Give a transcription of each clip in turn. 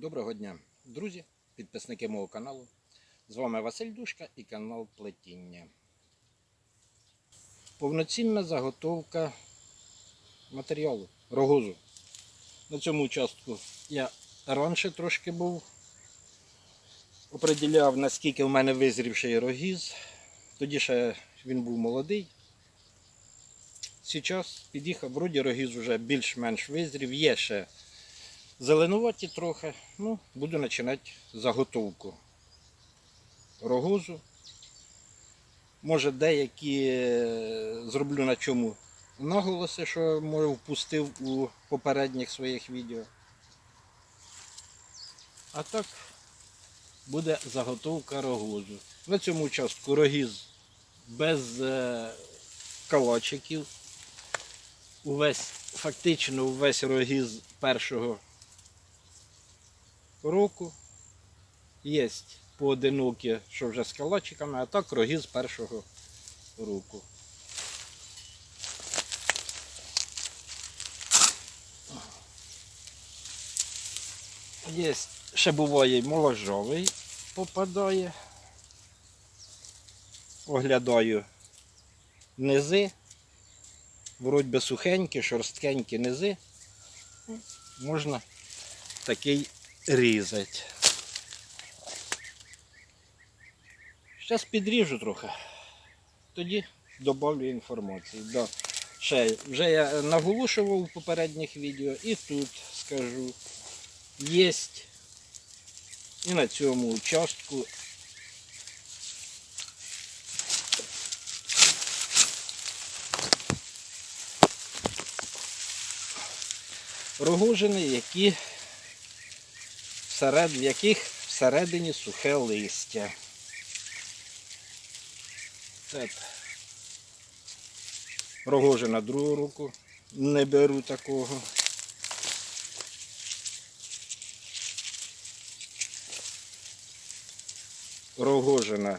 Доброго дня, друзі, підписники мого каналу. З вами Василь Душка і канал Плетіння. Повноцінна заготовка матеріалу, рогозу. На цьому участку я раніше трошки був. Оприділяв, наскільки в мене визрівший рогіз. Тоді ще він був молодий. Зараз під'їхав, вроді рогіз вже більш-менш визрів. Є ще зеленуваті трохи. Ну, буду починати заготовку рогозу. Може деякі е, зроблю на чому наголоси, що може впустив у попередніх своїх відео. А так буде заготовка рогозу. На цьому участку рогіз без е, калачиків. Увесь, фактично увесь рогіз першого року. Є поодинокі, що вже з калачиками, а так рогіз першого року. Є, ще буває й моложовий попадає. Оглядаю низи. Вроді би сухенькі, шорсткенькі низи. Можна такий різати. Зараз підріжу трохи. Тоді додавлю інформації. Да. Ще, вже я наголошував у попередніх відео і тут скажу. Є і на цьому участку рогожини, які всеред, в яких всередині сухе листя. Так. Рогожина другу руку. Не беру такого. Рогожина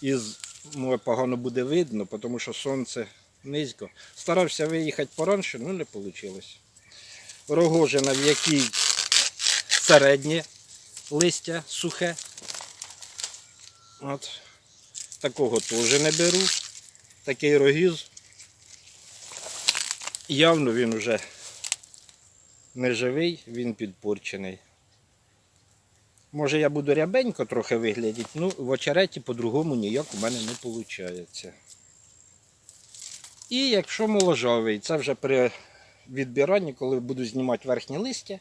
із може, погано буде видно, тому що сонце низько. Старався виїхати поранше, але не вийшло. Рогожина, в якій середнє листя сухе. От. Такого теж не беру. Такий рогіз. Явно він вже не живий, він підпорчений. Може я буду рябенько трохи виглядати, ну в очереті по-другому ніяк у мене не виходить. І якщо моложавий, це вже при відбиранні, коли буду знімати верхнє листя,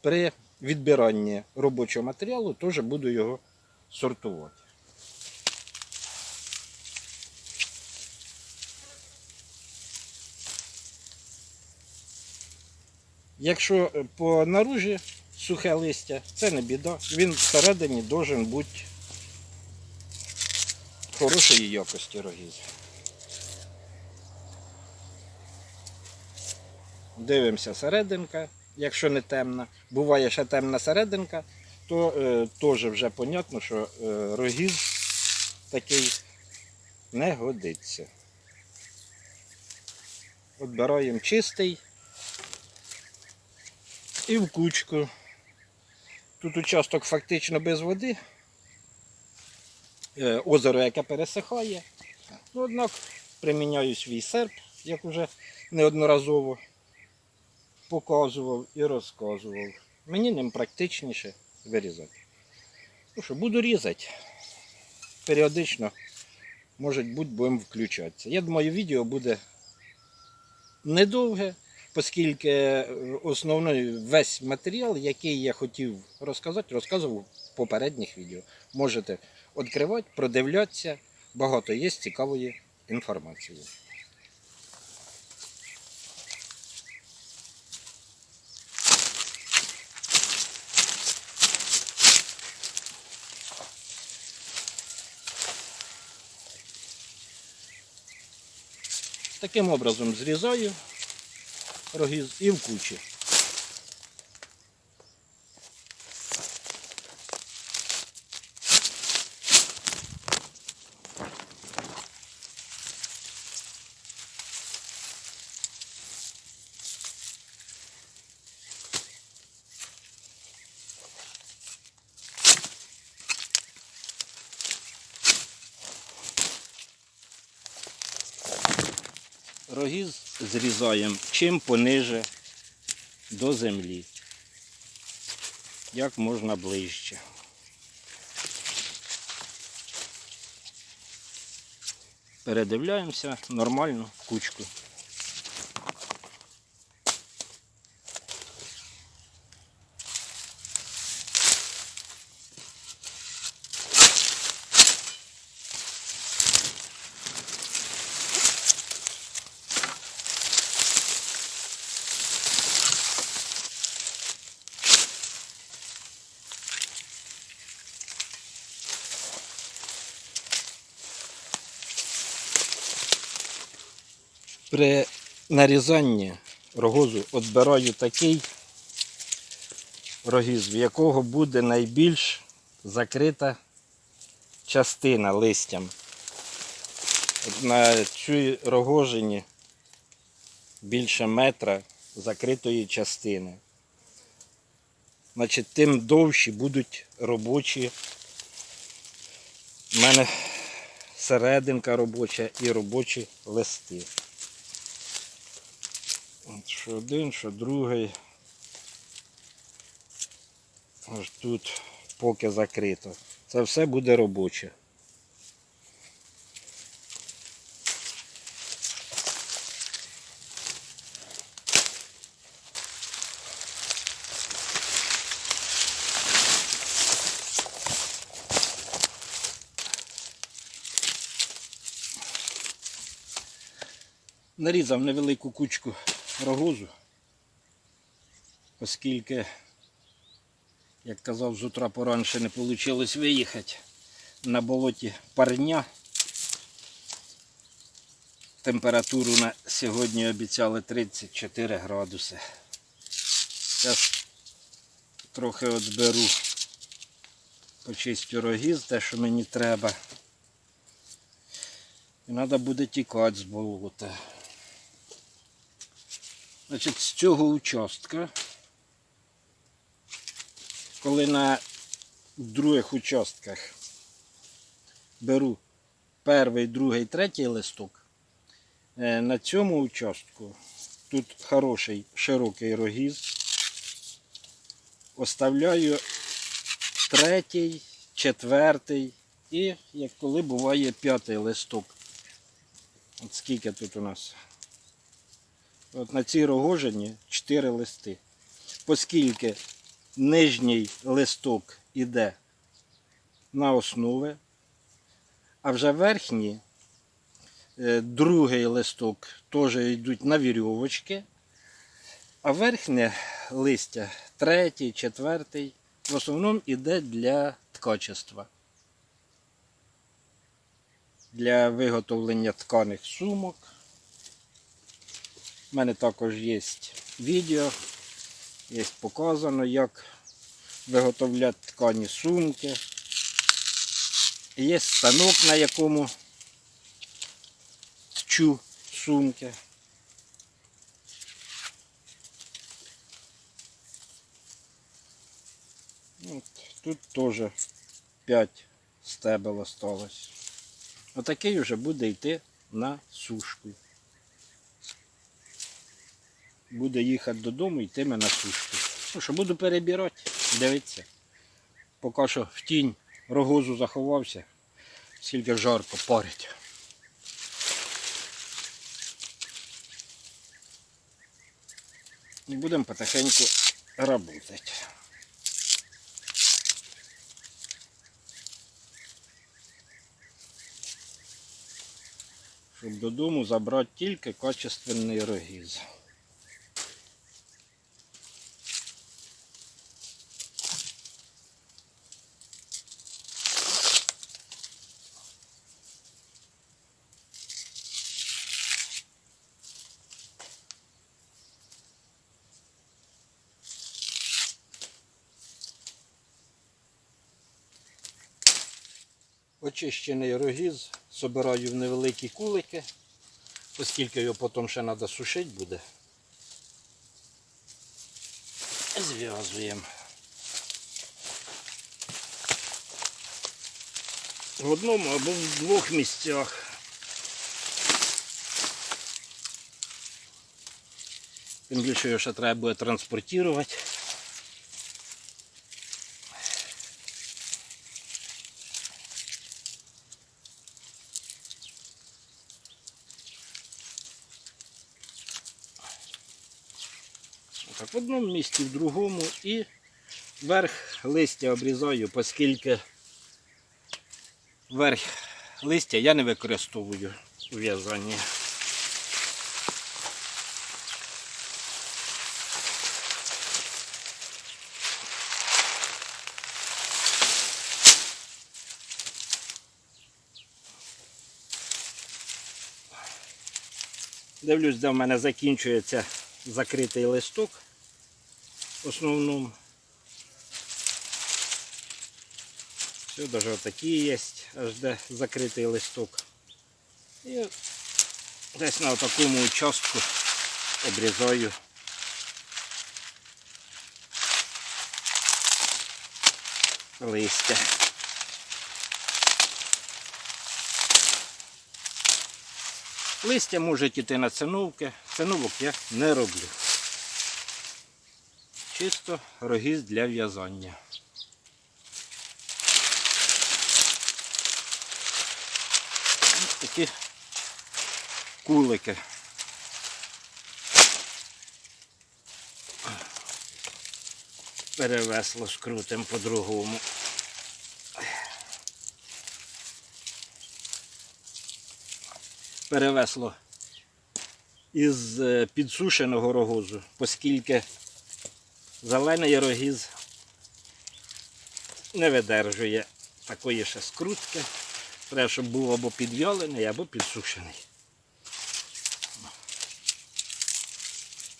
при відбиранні робочого матеріалу теж буду його сортувати. Якщо е, по наружі сухе листя, це не біда. Він всередині должен бути хорошої якості рогіз. Дивимося серединка, якщо не темна. Буває ще темна серединка, то е, теж вже понятно, що е, рогіз такий не годиться. Отбираємо чистий і в кучку. Тут участок фактично без води. Е, Озеро, яке пересихає. Однак приміняю свій серп, як вже неодноразово показував і розказував. Мені ним практичніше вирізати. Ну що, буду різати. Періодично, може бути, будемо включатися. Я думаю, відео буде недовге, оскільки основний весь матеріал, який я хотів розказати, розказував в попередніх відео. Можете відкривати, продивлятися, багато є цікавої інформації. Таким образом зрізаю рогіз і в кучі. Рогіз зрізаємо чим пониже до землі. Як можна ближче. Передивляємося нормально кучку. При нарізанні рогозу відбираю такий рогіз, в якого буде найбільш закрита частина листям. На цій рогожині більше метра закритої частини. Значить, тим довші будуть робочі. У мене серединка робоча і робочі листи. От що один, що другий. Ось тут поки закрито. Це все буде робоче. Нарізав невелику кучку рогозу, оскільки, як казав, з утра поранше не вийшло виїхати на болоті парня. Температуру на сьогодні обіцяли 34 градуси. Зараз трохи от беру, почистю рогіз, те, що мені треба. І треба буде тікати з болота. Значить, з цього участка, коли на других участках беру перший, другий, третій листок, е, на цьому участку тут хороший широкий рогіз. Оставляю третій, четвертий і, як коли буває, п'ятий листок. От скільки тут у нас? От на цій рогожині 4 листи. Оскільки нижній листок іде на основи, а вже верхній, е, другий листок теж йдуть на вірьовочки, а верхнє листя, третій, четвертий, в основному йде для ткачества. Для виготовлення тканих сумок. У мене також є відео, є показано, як виготовляти ткані сумки. Є станок, на якому тчу сумки. От, тут теж 5 стебел осталось. Отакий вже буде йти на сушку буде їхати додому, йтиме на сушку. Ну що, буду перебирати, дивіться. Поки що в тінь рогозу заховався, скільки жарко парить. І будемо потихеньку працювати. Щоб додому забрати тільки качественний рогіз. Очищений рогіз собираю в невеликі кулики, оскільки його потім ще треба сушити буде. Зв'язуємо. В одному або в двох місцях. Тим більше його ще треба буде транспортувати. В одному місці, в другому і верх листя обрізаю, оскільки верх листя я не використовую у в'язанні. Дивлюсь, де в мене закінчується закритий листок основному. Все, навіть отакі є, аж де закритий листок. І десь на такому участку обрізаю. Листя. Листя можуть йти на циновки. Циновок я не роблю. Чисто рогіз для в'язання. Ось такі кулики. Перевесло скрутим по-другому. Перевесло із е, підсушеного рогозу, оскільки зелений ярогіз не видержує такої ще скрутки. Треба, щоб був або підйолений, або підсушений.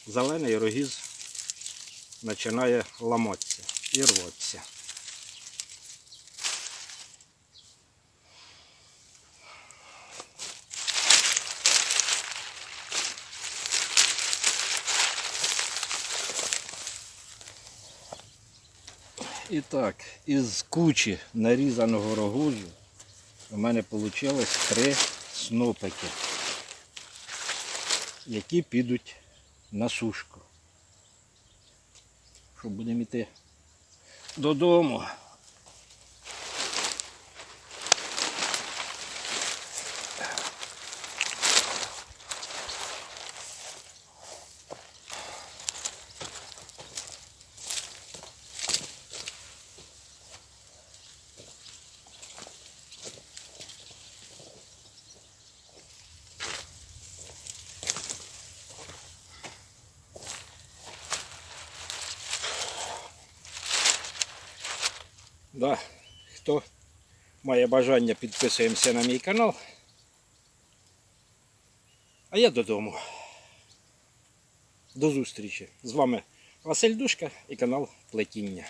Зелений рогіз починає ламатися і рватися. І так, із кучі нарізаного рогожу у мене вийшло три снопики, які підуть на сушку. Що будемо йти додому. Да, хто має бажання, підписуємося на мій канал. А я додому. До зустрічі. З вами Василь Душка і канал Плетіння.